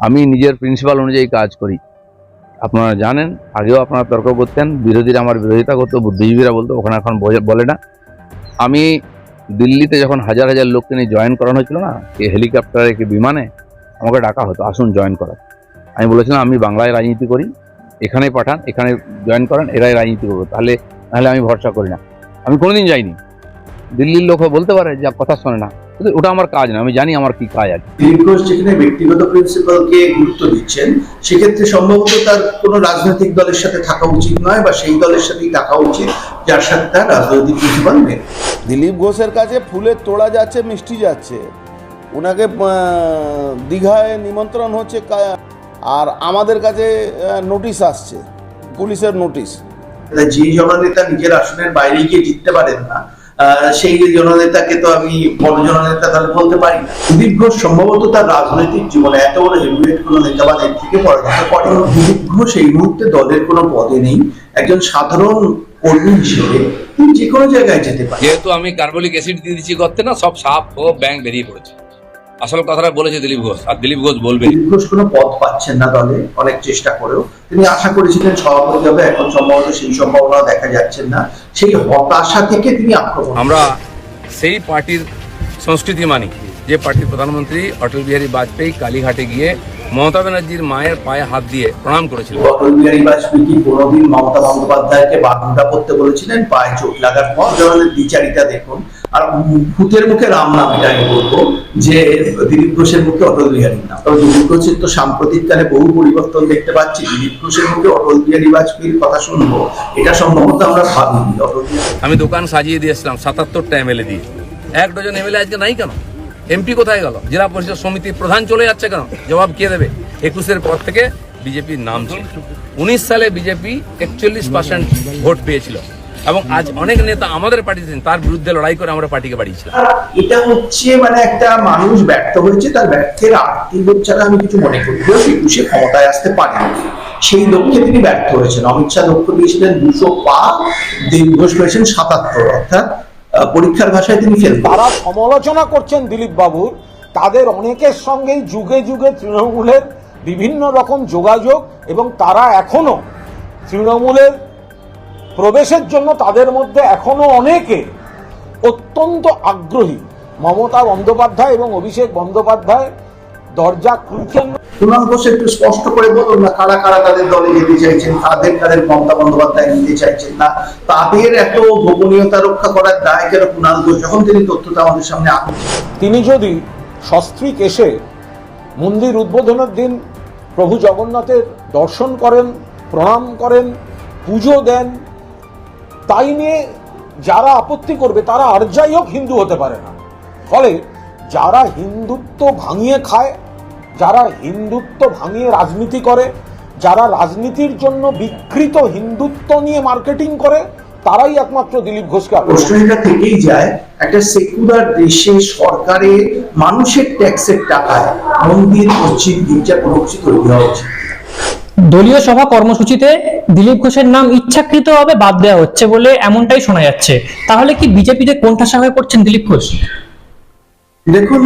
আমি নিজের প্রিন্সিপাল অনুযায়ী কাজ করি। আপনারা জানেন, আগেও আপনারা তর্ক করতেন, বিরোধীরা আমার বিরোধিতা করতো, বুদ্ধিজীবীরা বলতো, ওখানে এখন বলে না। আমি দিল্লিতে যখন হাজার হাজার লোককে নিয়ে জয়েন করানো হয়েছিল না কি হেলিকপ্টারে কি বিমানে, আমাকে ডাকা হতো, আসুন জয়েন করা আমি বলেছিলাম, আমি বাংলায় রাজনীতি করি, এখানেই পাঠান, এখানে জয়েন করেন, এরাই রাজনীতি করব। তাহলে নাহলে আমি ভরসা করি না। আমি কোনোদিন যাইনি। দিল্লির লোকও বলতে পারে, যা কথা শোনে না। ওটা আমার কাজ না আমি জানি আমার কি কাজ আছে। দিলীপ ঘোষ যেখানে ব্যক্তিগত প্রিন্সিপালকে গুরুত্ব দিচ্ছেন সেক্ষেত্রে সম্ভবত তার কোনো রাজনৈতিক দলের সাথে থাকা উচিত নয় বা সেই দলের সাথেই থাকা উচিত যার সাথে তার রাজনৈতিক প্রিন্সিপাল নেই। দিলীপ ঘোষের কাছে ফুলের তোড়া যাচ্ছে মিষ্টি যাচ্ছে। ওনাকে দীঘায় নিমন্ত্রণ হচ্ছে আর আমাদের কাছে নোটিশ আসছে পুলিশের নোটিশ যে জননেতা নিজের আসনের বাইরে গিয়ে জিততে পারেন না সেই জননেতাকে তো আমি বড় জননেতা তাহলে বলতে পারি না। সম্ভবত তার রাজনৈতিক জীবনে এত বড় হেভিওয়েট কোনো নেতা বা নেত্রীকে পরাজিত করে ঘোষ এই মুহূর্তে দলের কোনো পদে নেই একজন সাধারণ কর্মী হিসেবে তিনি যে কোনো জায়গায় যেতে পারে যেহেতু আমি কার্বলিক অ্যাসিড দিয়ে দিচ্ছি করতে না সব সাপ ও ব্যাংক বেরিয়ে পড়েছে। আসল কথাটা বলেছে দিলীপ ঘোষ আর দিলীপ ঘোষ বলবে। দিলীপ ঘোষ কোনো পদ পাচ্ছেন না দলে অনেক চেষ্টা করেও। তিনি আশা করেছিলেন সভাপতি হবে এখন সম্ভবত সেই সম্ভাবনা দেখা যাচ্ছেন না। সেই হতাশা থেকে তিনি আক্রমণ আমরা সেই পার্টির সংস্কৃতি মানি যে পার্টির প্রধানমন্ত্রী অটল বিহারী বাজপেয়ী কালীঘাটে গিয়ে মমতা ব্যানার্জির মায়ের পায়ে হাত দিয়ে প্রণাম করেছিলেন। অটল বিহারী বাজপেয়ী কি কোনোদিন মমতা বন্দ্যোপাধ্যায়কে বাঁধনটা করতে বলেছিলেন? পায়ে চোট লাগার পর ধরনের দ্বিচারিতা দেখুন। আর ভূতের মুখে রাম নাম এটা আমি বলব যে দিলীপ ঘোষের মুখে অটল বিহারী নাম। তবে দিলীপ ঘোষের তো সাম্প্রতিককালে বহু পরিবর্তন দেখতে পাচ্ছি। দিলীপ ঘোষের মুখে অটল বিহারী বাজপেয়ীর কথা শুনব, এটা সম্ভবত আমরা ভাবিনি। অটল আমি দোকান সাজিয়ে দিয়েছিলাম সাতাত্তরটা এমএলএ দিয়ে। এক ডজন এমএলএ আজকে নাই কেন? এমপি কোথায় গেল? জেলা পরিষদ সমিতির প্রধান চলে যাচ্ছে কেন? জবাব কে দেবে? একুশের পর থেকে বিজেপির নাম ছিল। উনিশ সালে বিজেপি একচল্লিশ পার্সেন্ট ভোট পেয়েছিল। এবং আজ অনেক নেতা আমাদের পার্টিতে তার বিরুদ্ধে লড়াই করে আমরা পার্টিকে বাড়িয়েছিলাম। এটা হচ্ছে মানে একটা মানুষ ব্যর্থ হয়েছে তার ব্যর্থের আর্থিক লোক ছাড়া আমি কিছু মনে করি। একুশে ক্ষমতায় আসতে পারেন সেই লক্ষ্যে তিনি ব্যর্থ হয়েছেন। অমিত শাহ লক্ষ্য দিয়েছিলেন দুশো পা দিলীপ ঘোষ পেয়েছেন সাতাত্তর অর্থাৎ পরীক্ষার ভাষায় তিনি ফেল তারা সমালোচনা করছেন দিলীপ বাবুর। তাদের অনেকের সঙ্গেই যুগে যুগে তৃণমূলের বিভিন্ন রকম যোগাযোগ এবং তারা এখনও তৃণমূলের প্রবেশের জন্য তাদের মধ্যে এখনও অনেকে অত্যন্ত আগ্রহী। মমতা বন্দ্যোপাধ্যায় এবং অভিষেক বন্দ্যোপাধ্যায় দরজা খুলছেন। কুণাল ঘোষ একটু স্পষ্ট করে বলুন না কারা কারা তাদের দলে যেতে চাইছেন? কাদের কাদের মমতা বন্দ্যোপাধ্যায় নিতে চাইছেন না? তাদের এত গোপনীয়তা রক্ষা করার দায় কেন কুণাল ঘোষ? যখন তিনি তথ্যটা আমাদের সামনে আনছেন তিনি যদি সস্ত্রীক এসে মন্দির উদ্বোধনের দিন প্রভু জগন্নাথের দর্শন করেন প্রণাম করেন পুজো দেন তাই নিয়ে যারা আপত্তি করবে, তারা আর যাই হোক, হিন্দু হতে পারে না। ফলে যারা হিন্দুত্ব ভাঙিয়ে খায়, যারা হিন্দুত্ব ভাঙিয়ে রাজনীতি করে, যারা রাজনীতির জন্য বিকৃত হিন্দুত্ব নিয়ে মার্কেটিং করে, তারাই একমাত্র দিলীপ ঘোষকে প্রশ্ন থেকেই যায়, একটা সেকুলার দেশে সরকারে মানুষের ট্যাক্সের টাকায় মন্দির, মসজিদ, গির্জা কোনো কিছু তৈরি হওয়া উচিত দলীয় সভা কর্মসূচিতে দিলীপ ঘোষের নাম ইচ্ছাকৃতভাবে বাদ দেওয়া হচ্ছে বলে এমনটাই শোনা যাচ্ছে। তাহলে কি বিজেপিতে কোণঠাসা হয়ে পড়ছেন দিলীপ ঘোষ? দেখুন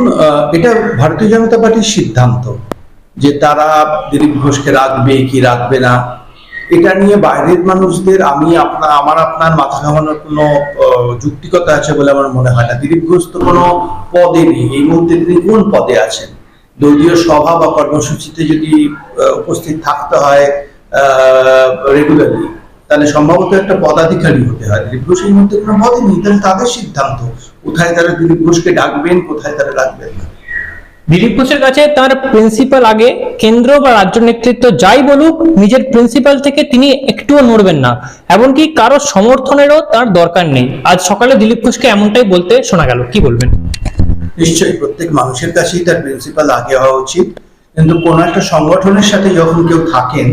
এটা ভারতীয় জনতা পার্টির সিদ্ধান্ত যে তারা দিলীপ ঘোষকে রাখবে কি রাখবে না, এটা নিয়ে বাইরের মানুষদের আমি আপনার আমার আপনার মাথা ঘামানোর কোনো যুক্তিকতা আছে বলে আমার মনে হয় না। দিলীপ ঘোষ তো কোনো পদে নেই। এই মুহূর্তে তিনি কোন পদে আছেন? দলীয় সভা বা কর্মসূচিতে যদি উপস্থিত থাকতে হয় রেগুলারলি তাহলে সম্ভবত একটা পদাধিকারী হতে হয়। দিলীপ ঘোষ এই মুহূর্তে কোনো পদে নেই, তাহলে তাদের সিদ্ধান্ত, কোথায় তারা দিলীপ ঘোষকে ডাকবেন, কোথায় তারা ডাকবেন না। দিলীপ ঘোষের কাছে তার প্রিন্সিপাল আগে, কেন্দ্র বা রাজ্য নেতৃত্ব যাই বলুক, নিজের প্রিন্সিপাল থেকে তিনি একটুও নড়বেন না। এমনকি কারও সমর্থনেরও তার দরকার নেই। আজ সকালে দিলীপ ঘোষকে এমনটাই বলতে শোনা গেল। কি বলবেন? নিশ্চয়ই প্রত্যেক মানুষের কাছেই তার প্রিন্সিপাল আগে হওয়া উচিত। কিন্তু কোন একটা সংগঠনের সাথে যখন কেউ থাকেন,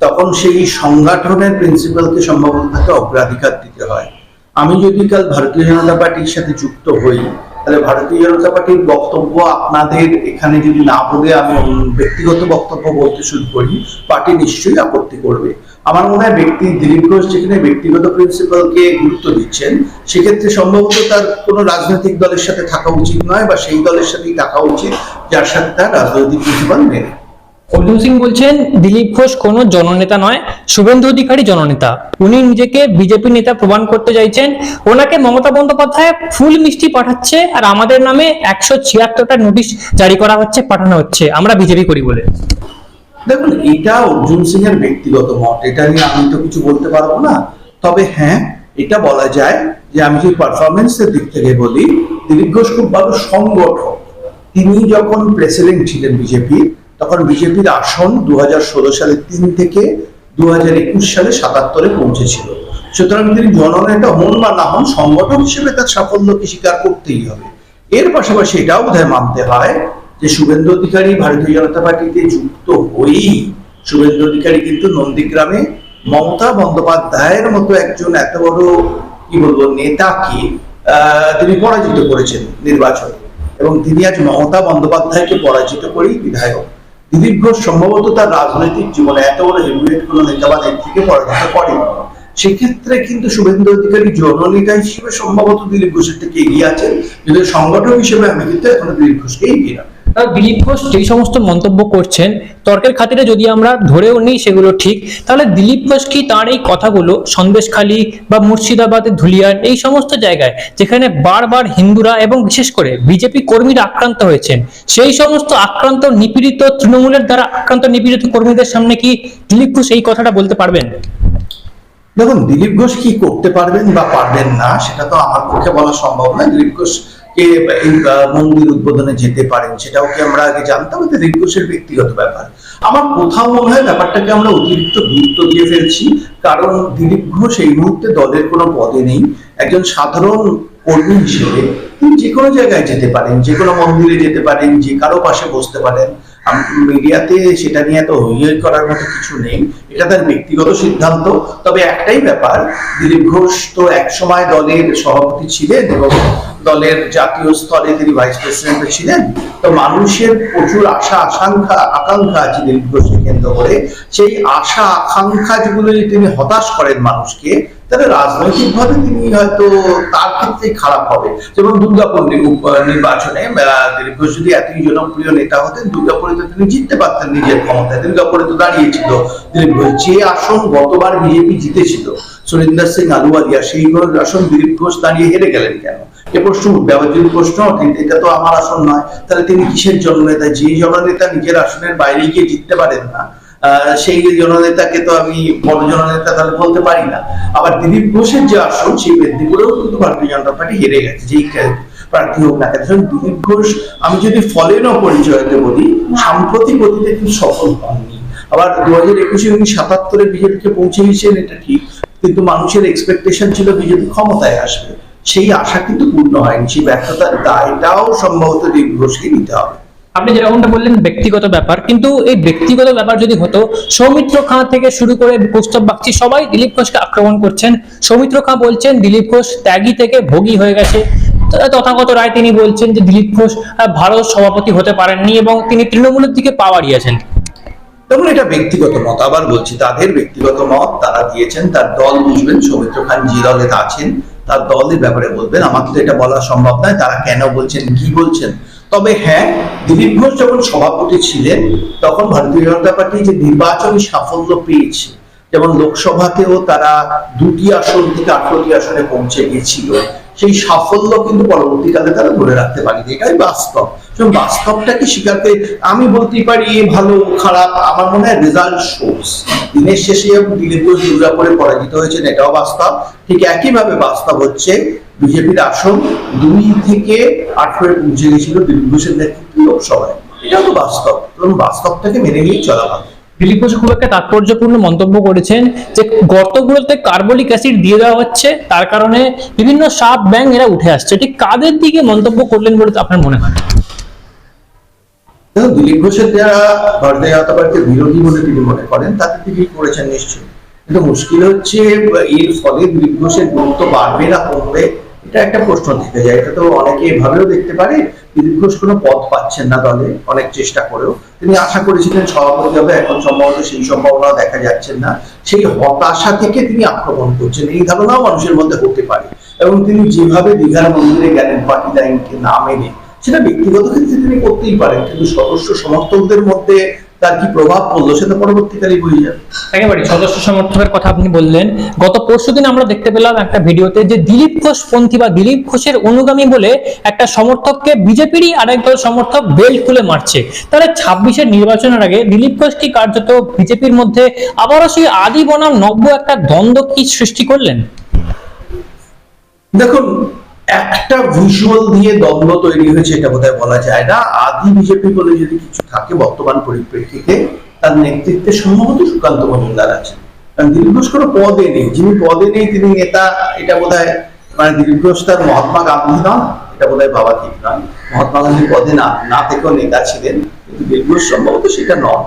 তখন সেই সংগঠনের প্রিন্সিপালকে সম্ভবত তাকে অগ্রাধিকার দিতে হয়। আমি যদি কাল ভারতীয় জনতা পার্টির সাথে যুক্ত হই তাহলে ভারতীয় জনতা পার্টির বক্তব্য আপনাদের এখানে যদি না বলে আমি ব্যক্তিগত বক্তব্য বলতে শুরু করি, পার্টি নিশ্চয়ই আপত্তি করবে। আমার মনে হয় ব্যক্তি দিলীপ ঘোষ যেখানে ব্যক্তিগত প্রিন্সিপালকে গুরুত্ব দিচ্ছেন, সেক্ষেত্রে সম্ভবত তার কোনো রাজনৈতিক দলের সাথে থাকা উচিত নয় বা সেই দলের সাথেই থাকা উচিত, যার সাথে তার রাজনৈতিক প্রিন্সিপাল মেনে অর্জুন সিং বলছেন, দিলীপ ঘোষ কোনো জননেতা নয়, শুভেন্দু অধিকারী জননেতা। উনি নিজেকে বিজেপি নেতা প্রমাণ করতে চাইছেন। ওনাকে মমতা বন্দ্যোপাধ্যায় ফুল মিষ্টি পাঠাচ্ছে আর আমাদের নামে একশো ছিয়াত্তরটা নোটিশ জারি করা হচ্ছে, পাঠানো হচ্ছে। আমরা বিজেপি করি বলে। দেখুন, এটা অর্জুন সিং এর ব্যক্তিগত মত, এটা নিয়ে আমি তো কিছু বলতে পারব না। তবে হ্যাঁ এটা বলা যায় যে আমি যদি পারফরমেন্সের দিক থেকে বলি, দিলীপ ঘোষ খুব ভালো সংগঠক। তিনি যখন প্রেসিডেন্ট ছিলেন বিজেপি তখন বিজেপির আসন দু হাজার ষোলো সালে তিন থেকে দু হাজার একুশ সালে সাতাত্তরে পৌঁছেছিল। সুতরাং তিনি জননেতা হন বা না হন সংগঠক হিসেবে তার সাফল্যকে স্বীকার করতেই হবে। এর পাশাপাশি এটাও বোধহয় মানতে হয় যে শুভেন্দু অধিকারী ভারতীয় জনতা পার্টিতে যুক্ত হয়েই শুভেন্দু অধিকারী কিন্তু নন্দীগ্রামে মমতা বন্দ্যোপাধ্যায়ের মতো একজন এত বড়, কি বলব, নেতাকে তিনি পরাজিত করেছেন নির্বাচনে। এবং তিনি আজ মমতা বন্দ্যোপাধ্যায়কে পরাজিত করেই বিধায়ক। দিলীপ ঘোষ সম্ভবত তার রাজনৈতিক জীবনে এত বড় হেভিওয়েট কোনো নেতা বা নেত্রীকে পরাজিত করেন। সেক্ষেত্রে কিন্তু শুভেন্দু অধিকারী জননেতা হিসেবে সম্ভবত দিলীপ ঘোষের থেকে এগিয়ে আছেন। কিন্তু সংগঠক হিসেবে আমি কিন্তু এখন দিলীপ ঘোষকে এগিয়ে রাখি। আর দিলীপ ঘোষ যেই সমস্ত মন্তব্য করছেন, তর্কের খাতিরে যদি আমরা ধরেও নিই সেগুলো ঠিক, তাহলে দিলীপ ঘোষ কি তার এই কথাগুলো সন্দেশখালী বা মুর্শিদাবাদের ধুলিয়ান এই সমস্ত জায়গায়, যেখানে বারবার হিন্দুরা এবং বিশেষ করে বিজেপি কর্মীরা আক্রান্ত হয়েছেন, সেই সমস্ত আক্রান্ত নিপীড়িত তৃণমূলের দ্বারা আক্রান্ত নিপীড়িত কর্মীদের সামনে কি দিলীপ ঘোষ এই কথাটা বলতে পারবেন? দেখুন, দিলীপ ঘোষ কি করতে পারবেন বা পারবেন না, সেটা তো আমার পক্ষে বলা সম্ভব নয়। দিলীপ ঘোষ কে এই মন্দির উদ্বোধনে যেতে পারেন, সেটাও কি আমরা আগে জানতাম? এটা দিলীপ ব্যক্তিগত ব্যাপার। আমার কোথাও মনে হয় ব্যাপারটাকে আমরা অতিরিক্ত গুরুত্ব দিয়ে ফেলছি, কারণ দিলীপ ঘোষ এই মুহূর্তে দলের কোনো পদে নেই। একজন সাধারণ কর্মী হিসেবে তিনি যে কোনো জায়গায় যেতে পারেন, যে কোনো মন্দিরে যেতে পারেন, যে কারও পাশে বসতে পারেন। মিডিয়াতে সেটা নিয়ে এত হই করার মতো কিছু নেই। এটা তার ব্যক্তিগত সিদ্ধান্ত। তবে একটাই ব্যাপার, দিলীপ ঘোষ তো একসময় দলের সভাপতি ছিলেন এবং দলের জাতীয় স্তরে তিনি ভাইস প্রেসিডেন্ট ছিলেন। তো মানুষের প্রচুর আশা আকাঙ্ক্ষা আকাঙ্ক্ষা আছে দিলীপ ঘোষকে কেন্দ্র করে। সেই আশা, আকাঙ্ক্ষা যেগুলো তিনি হতাশ করেন মানুষকে, তাহলে রাজনৈতিকভাবে তিনি হয়তো তার ক্ষেত্রে খারাপ হবে। যেমন দুর্গাপুর নির্বাচনে দিলীপ ঘোষ যদি এতই জনপ্রিয় নেতা হতেন, দুর্গাপুরে তো তিনি জিততে পারতেন নিজের ক্ষমতায়। দুর্গাপুরে তো দাঁড়িয়েছিল দিলীপ যে আসন গতবার বিজেপি জিতেছিল, সুরিন্দর সিং আলুয়ালিয়া সেই আসন দিলীপ ঘোষ দাঁড়িয়ে হেরে গেলেন কেন? এ প্রশ্ন প্রশ্ন এটা তো আমার আসন নয়। তাহলে তিনি কিসের জননেতা? যে জননেতা নিজের আসনের বাইরে গিয়ে জিততে পারেন না সেই জননেতাকে তো আমি বড় জননেতা তাহলে বলতে পারি না। আবার দিলীপ ঘোষের যে আসন, সেই মেদিনীপুরেও কিন্তু ভারতীয় জনতা পার্টি হেরে গেছে। যেই প্রার্থী হোক না কেন, দিলীপ ঘোষ, আমি যদি ফলেরও পরিচয়তে বলি, সাম্প্রতিক অতীতে কিন্তু সফল হননি আবার দু হাজার একুশে উনি সাতাত্তরে বিজেপিকে পৌঁছে গেছেন এটা ঠিক, কিন্তু মানুষের এক্সপেকটেশন ছিল বিজেপি ক্ষমতায় আসবে। সেই আশা কিন্তু পূর্ণ হয়নি, সেই ব্যর্থতার দায়টাও সম্ভবত ঘোষকে নিতে হবে। আপনি যেরকমটা বললেন, ব্যক্তিগত ব্যাপার, কিন্তু এই ব্যক্তিগত ব্যাপার যদি হতো, সৌমিত্র খাঁ থেকে শুরু করে কৌস্তব বাগচি, সবাই দিলীপ ঘোষকে আক্রমণ করছেন। সৌমিত্র খাঁ বলছেন, দিলীপ ঘোষ ত্যাগী থেকে ভোগী হয়ে গেছে। তথাগত রায় তিনি বলছেন যে, দিলীপ ঘোষ ভারত সভাপতি হতে পারেননি এবং তিনি তৃণমূলের দিকে পা বাড়িয়েছেন। দেখুন এটা ব্যক্তিগত মত, আবার বলছি তাদের ব্যক্তিগত মত, তারা দিয়েছেন, তার দল বুঝবেন, সৌমিত্র খান যে দলে আছেন, তার দলের ব্যাপারে বলবেন। আমার তো এটা বলা সম্ভব নয়, তারা কেন বলছেন, কি বলছেন? তবে হ্যাঁ দিলীপ ঘোষ যখন সভাপতি ছিলেন, তখন ভারতীয় জনতা পার্টি যে নির্বাচনী সাফল্য পেয়েছে, যেমন লোকসভাতেও তারা দুটি আসন থেকে আঠারোটি আসনে পৌঁছে গিয়েছিল সেই সাফল্য কিন্তু পরবর্তীকালে তারা ধরে রাখতে পারেনি। এটাই বাস্তব। বাস্তবটাকে শিখাতে আমি বলতেই পারি, ভালো, খারাপ, আমার মনে হয় রেজাল্ট শোস দিনের শেষে দিলীপ ঘোষ দুর্গাপুরে পরাজিত হয়েছেন, এটাও বাস্তব। ঠিক একইভাবে বাস্তব হচ্ছে বিজেপির আসন দুই থেকে আঠারোয় পৌঁছে গেছিল দিলীপ ঘোষের নেতৃত্বে লোকসভায়। এটাও তো বাস্তব। এবং বাস্তবটাকে মেনে নিয়ে চলা ভালো। দিলীপ ঘোষ খুব একটা তাৎপর্যপূর্ণ মন্তব্য করেছেন যে গর্তগুলোতে কার্বলিক অ্যাসিড দিয়ে দেওয়া হচ্ছে, তার কারণে বিভিন্ন সাপ ব্যাং এরা উঠে আসছে। ঠিক কাদের দিকে মন্তব্য করলেন বলে আপনার মনে হয়? দিলীপ ঘোষের যারা ভারতীয় বিরোধী বলে তিনি মনে করেন তাদের দিকেই করেছেন নিশ্চয়ই। কিন্তু মুশকিল হচ্ছে, এর ফলে দিলীপ ঘোষের গুরুত্ব বাড়বে না, কমবে। এটা একটা প্রশ্ন থেকে যায়। এটা তো অনেকে এভাবেও দেখতে পারে দিলীপ কোনো পদ পাচ্ছেন না দলে অনেক চেষ্টা করেও। তিনি আশা করেছিলেন সভাপতি হবে, এখন সম্ভবত সেই সম্ভাবনা দেখা যাচ্ছে না। সেই হতাশা থেকে তিনি আক্রমণ করছেন। এই ধারণাও মানুষের মধ্যে হতে পারে। এবং তিনি যেভাবে দীঘার মন্দিরে গেলেন পার্টি লাইনকে না মেনে সেটা ব্যক্তিগত ক্ষেত্রে তিনি করতেই পারেন। কিন্তু সদস্য সমর্থকদের মধ্যে তার কি প্রভাব পড়ল সেটা পরবর্তীকালে বুঝে যাবে। একেবারে সদস্য সমর্থকের কথা আপনি বললেন। গত পরশুদিন আমরা দেখতে পেলাম একটা ভিডিওতে যে দিলীপ ঘোষ পন্থী বা দিলীপ ঘোষের অনুগামী বলে একটা সমর্থককে বিজেপিরই আরেক দল সমর্থক বেল্ট খুলে মারছে। তাহলে ছাব্বিশের নির্বাচনের আগে দিলীপ ঘোষ কি কার্যত বিজেপির মধ্যে আবারও সেই আদি বনাম নব্য একটা দ্বন্দ্ব কি সৃষ্টি করলেন? দেখুন একটা ভিজুয়াল দিয়ে দ্বন্দ্ব তৈরি হয়েছে এটা বোধহয় বলা যায় না। আদি বিজেপি বলে যদি কিছু থাকে বর্তমান পরিপ্রেক্ষিতে, তার নেতৃত্বে সম্ভবত সুকান্ত মজুমদার আছেন। কারণ দিলীপ কোনো পদে নেই। যিনি পদে নেই, তিনি নেতা, এটা বোধহয় মানে দিলীপ তার মহাত্মা গান্ধী নন, এটা বোধহয় বাবা ঠিক নন। মহাত্মা গান্ধী পদে না না থেকেও নেতা ছিলেন, কিন্তু দিলীপ সম্ভবত সেটা নন।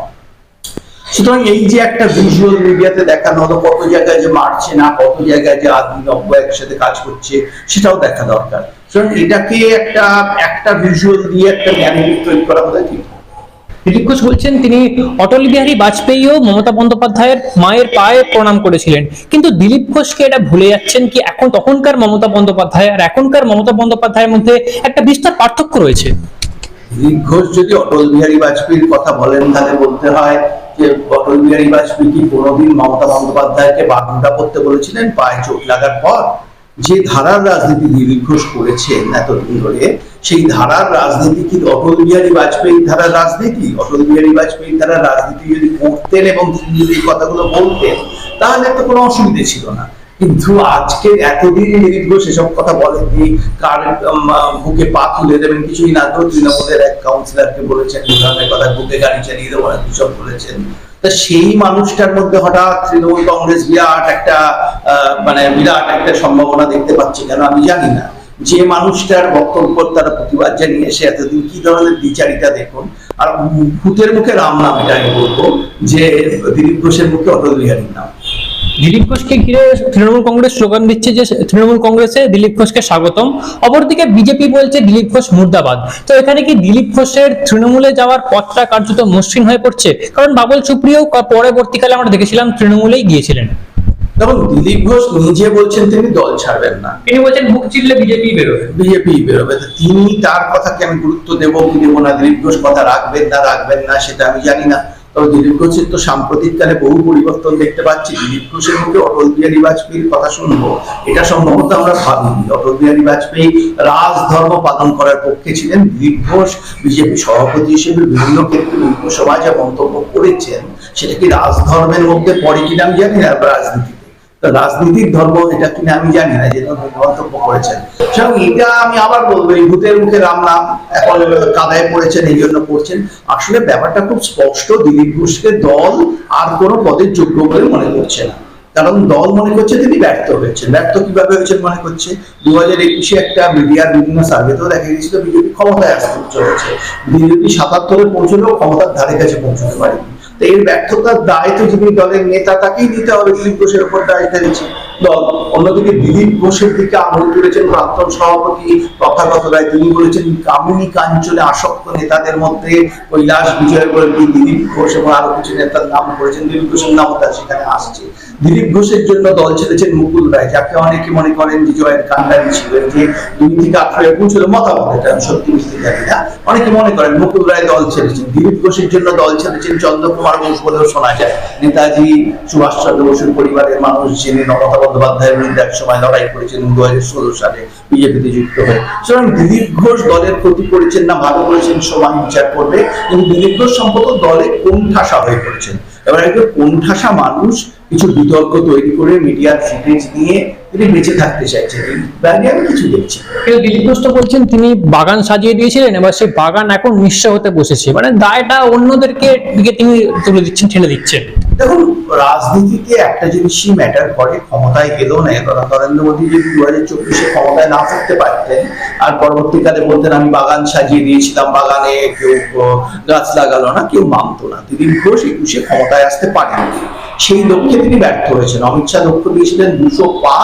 সুতরাং এই যে একটা ভিজুয়াল মিডিয়াতে দেখানো হলো, কত জায়গায় যে মারছে না, কত জায়গায় যে আদি নব্য একসাথে কাজ করছে, সেটাও দেখা দরকার। সুতরাং এটাকে একটা একটা ভিজুয়াল দিয়ে একটা ন্যারেটিভ তৈরি করা বোধহয় ঠিক। দিলীপ ঘোষ বলছেন, তিনি অটল বিহারী বাজপেয়ীও মমতা বন্দ্যোপাধ্যায়ের মায়ের পায়ে প্রণাম করেছিলেন। কিন্তু দিলীপ ঘোষকে এটা ভুলে যাচ্ছেন কি, এখন তখনকার মমতা বন্দ্যোপাধ্যায় আর এখনকার মমতা বন্দ্যোপাধ্যায়ের মধ্যে একটা বিস্তার পার্থক্য রয়েছে। দিলীপ ঘোষ যদি অটল বিহারী বাজপেয়ীর কথা বলেন, তাহলে বলতে হয় যে অটল বিহারী বাজপেয়ী কি কোনোদিন মমতা বন্দ্যোপাধ্যায়কে বাঁধুটা করতে বলেছিলেন, পায়ে চোট লাগার পর? যে ধারার রাজনীতি দিলীপ ঘোষ করেছেন এতদিন ধরে, সেই ধারার রাজনীতি কি অটল বিহারী বাজপেয়ী ধারার রাজনীতি? অটল বিহারী বাজপেয়ী ধারার রাজনীতি যদি করতেন এবং তিনি যদি এই কথাগুলো বলতেন, তাহলে তো কোনো অসুবিধে ছিল না। কিন্তু আজকে এতদিন দিলীপ এসব কথা বলেননি। কার বুকে পা তুলে দেবেন কিছুই না। তো তৃণমূলের এক কাউন্সিলরকে বলেছেন ধরনের কথা, বুকে গাড়ি চালিয়ে দেবো না সব বলেছেন। তা সেই মানুষটার মধ্যে হঠাৎ তৃণমূল কংগ্রেস বিরাট একটা মানে বিরাট একটা সম্ভাবনা দেখতে পাচ্ছি। কেন আমি জানি না। যে মানুষটার বক্তব্য, তারা প্রতিবাদ জানিয়ে এসে এতদিন কি ধরনের বিচারিতা দেখুন। আর ভূতের মুখে রাম নাম এটা আমি বলব, যে দিলীপ ঘোষের মুখে অটল বিহারীর নাম। দিলীপ ঘোষকে ঘিরে তৃণমূল কংগ্রেস স্লোগান দিচ্ছে যে তৃণমূল কংগ্রেসে দিলীপ ঘোষকে স্বাগতম। অপরদিকে বিজেপি বলছে দিলীপ ঘোষ মুর্দাবাদ। তো এখানে কি দিলীপ ঘোষের তৃণমূলে যাওয়ার পথটা কার্যত মসৃণ হয়ে পড়ছে? কারণ বাবুল সুপ্রিয় পরবর্তীকালে আমরা দেখেছিলাম তৃণমূলেই গিয়েছিলেন। দেখুন দিলীপ ঘোষ নিজে বলছেন তিনি দল ছাড়বেন না। তিনি বলছেন বুক চিনলে বিজেপি বেরোবে। বিজেপি বেরোবে। তো তিনি তার কথাকে আমি গুরুত্ব দেবো কি দেবো না? দিলীপ ঘোষ কথা রাখবেন না রাখবেন না সেটা আমি জানি না। তবে দিলীপ ঘোষের তো সাম্প্রতিককালে বহু পরিবর্তন দেখতে পাচ্ছি। দিলীপ ঘোষের মুখে অটল বিহারী বাজপেয়ীর কথা শুনব। এটা সম্ভবত আমরা ভাবিনি। অটল বিহারী বাজপেয়ী রাজ ধর্ম পালন করার পক্ষে ছিলেন। দিলীপ ঘোষ বিজেপি সভাপতি হিসেবে বিভিন্ন ক্ষেত্রে লোকসভায় যা মন্তব্য করেছেন, সেটা কি রাজধর্মের মধ্যে পড়ে কিনা আমি জানি না রাজনীতিতে তো রাজনীতির ধর্ম এটা কিনা আমি জানি না, যে মন্তব্য করেছেন। সুতরাং এটা আমি আবার বলব, এই ভূতের মুখে রাম নাম এখন কাদায় পড়েছেন, এই জন্য করছেন আসলে ব্যাপারটা খুব স্পষ্ট, দিলীপ ঘোষকে দল আর কোনো পদের যোগ্য বলে মনে করছে না। কারণ দল মনে করছে তিনি ব্যর্থ হয়েছেন। ব্যর্থ কীভাবে হয়েছেন মনে করছে? দু হাজার একুশে একটা মিডিয়ার বিভিন্ন সার্ভেতেও দেখা গেছিল, বিজেপি ক্ষমতায় আসতে চলেছে। বিজেপি সাতাত্তরে পৌঁছলেও ক্ষমতার ধারে কাছে পৌঁছতে পারেনি। এর ব্যর্থতার দায় তো যিনি দলের নেতা, তাকেই নিতে হবে দিলীপ ঘোষের উপর দায় ফেলেছে। দল অন্যদিকে দিলীপ ঘোষের দিকে আঙুল তুলেছেন প্রাক্তন সভাপতি তথাগত রায় তিনি বলেছেন কামিনী কাঞ্চনে আসক্ত নেতাদের মধ্যে কৈলাস বিজয় দিলীপ ঘোষ এবং আরও কিছু নেতার নাম করেছেন? দিলীপ ঘোষের নামও তার সেখানে আসছে। দিলীপ ঘোষের জন্য দল ছেড়েছেন মুকুল রায়, যাকে অনেকে মনে করেন যে জয়ের কান্ডারি ছিল। যে দুই থেকে আঠারো পৌঁছলো মতামত, এটা সত্যি মিথ্যে জানি না। অনেকে মনে করেন মুকুল রায় দল ছেড়েছেন। দিলীপ ঘোষের জন্য দল ছেড়েছেন চন্দ্রকুমার ঘোষ বলেও শোনা যায়। নেতাজি সুভাষচন্দ্র বসুর পরিবারের মানুষ যিনি মমতা বন্দ্যোপাধ্যায়ের বিরুদ্ধে এক সময় লড়াই করেছেন দু হাজার ষোলো সালে, বিজেপিতে যুক্ত হয়ে। সুতরাং দিলীপ ঘোষ দলের ক্ষতি করেছেন না, ভালো করেছেন সময় বিচার করবে, কিন্তু দিলীপ ঘোষ সম্ভবত দলে কোণঠাসা হয়ে পড়েছেন। এবার একজন কোণঠাসা মানুষ কিছু বিতর্ক তৈরি করে মিডিয়ার ফুটেজ নিয়ে তিনি বেঁচে থাকতে চাইছেন। ব্যাগে আমি কিছু দেখছি। কিন্তু দিলীপ ঘোষ তো বলছেন, তিনি বাগান সাজিয়ে দিয়েছিলেন, এবার সেই বাগান এখন নিঃস্ব হতে বসেছে। মানে দায়টা অন্যদেরকে দিকে তিনি তুলে দিচ্ছেন, ঠেলে দিচ্ছেন। দেখুন, রাজনীতিতে একটা জিনিসই ম্যাটার করে, ক্ষমতায় গেলেও না কারণ নরেন্দ্র মোদী যদি দু হাজার চব্বিশে ক্ষমতায় না থাকতে পারতেন, আর পরবর্তীকালে বলতেন, আমি বাগান সাজিয়ে দিয়েছিলাম বাগানে, কেউ গাছ লাগালো না, কেউ মানতো না। দিলীপ ঘোষ একুশে ক্ষমতায় আসতে পারেন। সেই লক্ষ্যে তিনি ব্যর্থ হয়েছেন। অমিত শাহ লক্ষ্য দিয়েছিলেন দুশো পা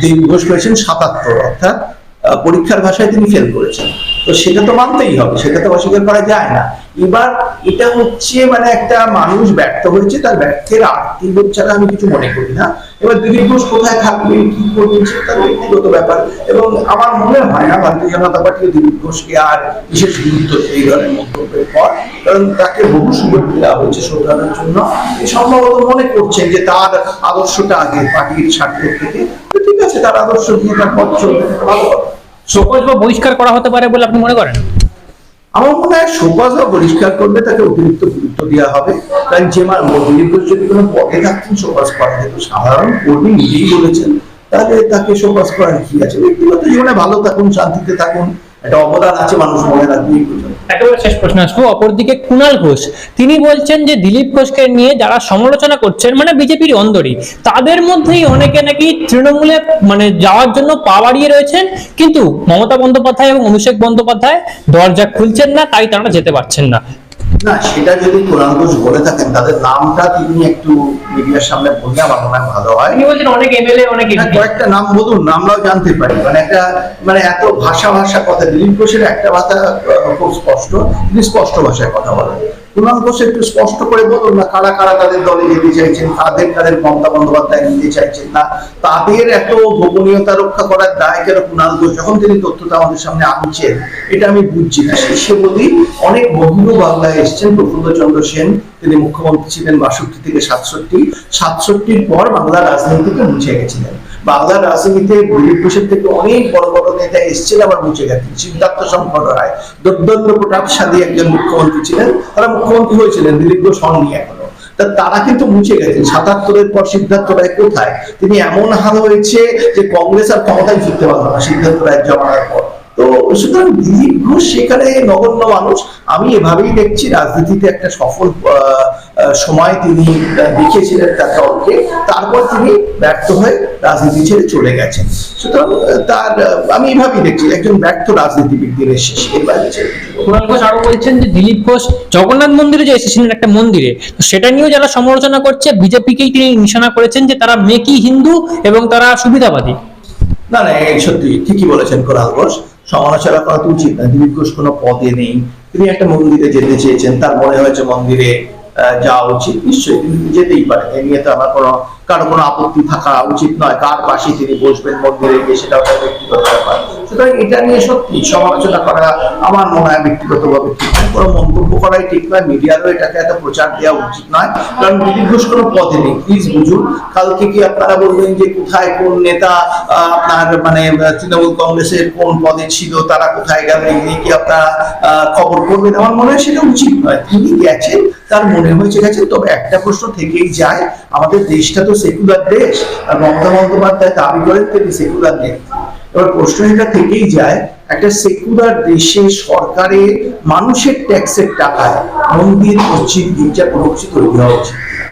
দিলীপ ঘোষ পেয়েছেন সাতাত্তর, অর্থাৎ পরীক্ষার ভাষায় তিনি ফেল করেছেন। তো সেটা তো মানতেই হবে, সেটা তো অস্বীকার করা যায় না। এবার এটা হচ্ছে মানে একটা মানুষ ব্যর্থ হয়েছে, তার ব্যর্থের আর্থিক বোধ ছাড়া আমি কিছু মনে করি না। এবার দিলীপ ঘোষ কোথায় থাকবে, কি করবে, সেটা ব্যক্তিগত ব্যাপার। এবং আমার মনে হয় না, ভারতীয় জনতা পার্টি দিলীপ ঘোষকে আর বিশেষ গুরুত্ব এই ধরনের মন্তব্যের পর, কারণ তাকে বহু সুযোগ দেওয়া হয়েছে শোধরানোর জন্য। সম্ভবত মনে করছেন যে তার আদর্শটা আগে পার্টির স্বার্থের থেকে ঠিক আছে, তার আদর্শ দিয়ে তার পথ চলবে। ভালো। শোকজ বা বহিষ্কার করা হতে পারে বলে আপনি মনে করেন? আমার মনে হয় শোকজ বা বহিষ্কার করলে তাকে অতিরিক্ত গুরুত্ব দেওয়া হবে। কারণ যে দিলীপ ঘোষ যদি কোনো পদে থাকতেন শোকজ করা যেত। সাধারণ কর্মী নিজেই বলেছেন, তাহলে তাকে শোকজ করার কি আছে। ব্যক্তিগত জীবনে ভালো থাকুন, শান্তিতে থাকুন, একটা অবদান আছে মানুষ মনে রাখবে। একেবারে শেষ প্রশ্ন আসব। অপরদিকে কুণাল ঘোষ, তিনি বলছেন যে দিলীপ ঘোষকে নিয়ে যারা সমালোচনা করছেন মানে বিজেপির অন্দরই, তাদের মধ্যেই অনেকে নাকি তৃণমূলে মানে যাওয়ার জন্য পা বাড়িয়ে রয়েছেন, কিন্তু মমতা বন্দ্যোপাধ্যায় এবং অভিষেক বন্দ্যোপাধ্যায় দরজা খুলছেন না, তাই তারা যেতে পারছেন না। না সেটা যদি কোরআন ঘোষ বলে থাকেন তাদের নামটা তিনি একটু মিডিয়ার সামনে বললে আমার মনে হয় ভালো হয়। অনেক এমএলএ অনেক কয়েকটা নাম বলুন আমরাও জানতে পারি। মানে একটা মানে এত ভাষা ভাষা কথা দিলীপ ঘোষের একটা ভাষা খুব স্পষ্ট তিনি স্পষ্ট ভাষায় কথা বলেন। কুণাল ঘোষ একটু স্পষ্ট করে বলুন না, কারা কারা তাদের দলে যেতে চাইছেন কাদের কাদের মমতা বন্দ্যোপাধ্যায় নিতে চাইছেন না? তাদের এত গোপনীয়তা রক্ষা করার দায় কেন কুণাল ঘোষ যখন তিনি তথ্যটা আমাদের সামনে আনছেন, এটা আমি বুঝছি না। শেষে বলি, অনেক বন্ধু বাংলায় এসছেন প্রফুল্ল চন্দ্র সেন, তিনি মুখ্যমন্ত্রী ছিলেন বাষট্টি থেকে সাতষট্টি। সাতষট্টির পর বাংলা রাজনীতিকে মুছে গেছিলেন। বাংলার রাজনীতিতে ঘোষের থেকে অনেক বড় বড় নেতা এসেছিল আবার মুছে গেছে। সিদ্ধার্থ শঙ্কর রায় দুর্দন্ত প্রতাপ সাদী একজন মুখ্যমন্ত্রী ছিলেন। তারা মুখ্যমন্ত্রী হয়েছিলেন ঘোষ নিয়ে এখনও। তা তারা কিন্তু মুছে গেছেন। সাতাত্তরের পর সিদ্ধার্থ রায় কোথায়? তিনি এমন হাল হয়েছে যে কংগ্রেস আর ক্ষমতায় ফিরতে পারল না সিদ্ধার্থ রায় জমানার পর। তো সুতরাং দিলীপ ঘোষ সেখানে নগণ্য মানুষ আমি এভাবেই দেখছি রাজনীতিতে একটা সফল সময় তিনি দেখিয়েছিলেন তার দলকে। তারপর তিনি ব্যর্থ হয়ে রাজনীতি ছেড়ে চলে গেছেন। সুতরাং তার আমি এভাবেই দেখছি একজন ব্যর্থ রাজনীতিবিদ দিনের শেষে এর বাইরে। কুণাল ঘোষ আরও বলছেন যে দিলীপ ঘোষ জগন্নাথ মন্দিরে যে এসেছিলেন একটা মন্দিরে সেটা নিয়েও যারা সমালোচনা করছে বিজেপিকেই তিনি নিশানা করেছেন যে তারা মেকি হিন্দু এবং তারা সুবিধাবাদী। না না এই সত্যি ঠিকই বলেছেন কোরআন ঘোষ। সমালোচনা করা তো উচিত না। দিলীপ ঘোষ কোনো পদে নেই। তিনি একটা মন্দিরে যেতে চেয়েছেন। তার মনে হয়েছে মন্দিরে যাওয়া উচিত। নিশ্চয়ই তিনি যেতেই পারেন। এ নিয়ে তো আমার কোনো, কারও কোনো আপত্তি থাকা উচিত নয়। কার পাশে তিনি বসবেন মন্দিরে গিয়ে, সেটাও ব্যক্তিগত ব্যাপার। সুতরাং এটা নিয়ে সত্যি সমালোচনা করা আমার মনে হয় ব্যক্তিগতভাবে ঠিক নয় কোনো মন্তব্য করাই ঠিক নয়, মিডিয়ারও এটাকে এত প্রচার দেওয়া উচিত নয়, কারণ দিলীপ ঘোষ কোনো পদে নেই। প্লিজ বুঝুন, কালকে কি আপনারা বলবেন যে কোথায় কোন নেতা আপনার মানে তৃণমূল কংগ্রেসের কোন পদে ছিল, তারা কোথায় গেল এগুলি কি আপনারা খবর করবেন? আমার মনে হয় সেটা উচিত নয়। তিনি গেছেন, তার মনে হয়েছে গেছেন, তবে একটা প্রশ্ন থেকেই যায়, আমাদের দেশটা তো সেকুলার দেশ, আর মমতা বন্দ্যোপাধ্যায় দাবি করেন তিনি সেকুলার নেই এবার প্রশ্ন এটা থেকেই যায়, একটা সেকুলার দেশে সরকারের মানুষের ট্যাক্সের টাকায় মন্দির মসজিদ গির্জা কোনো কিছু তৈরি হওয়া উচিত।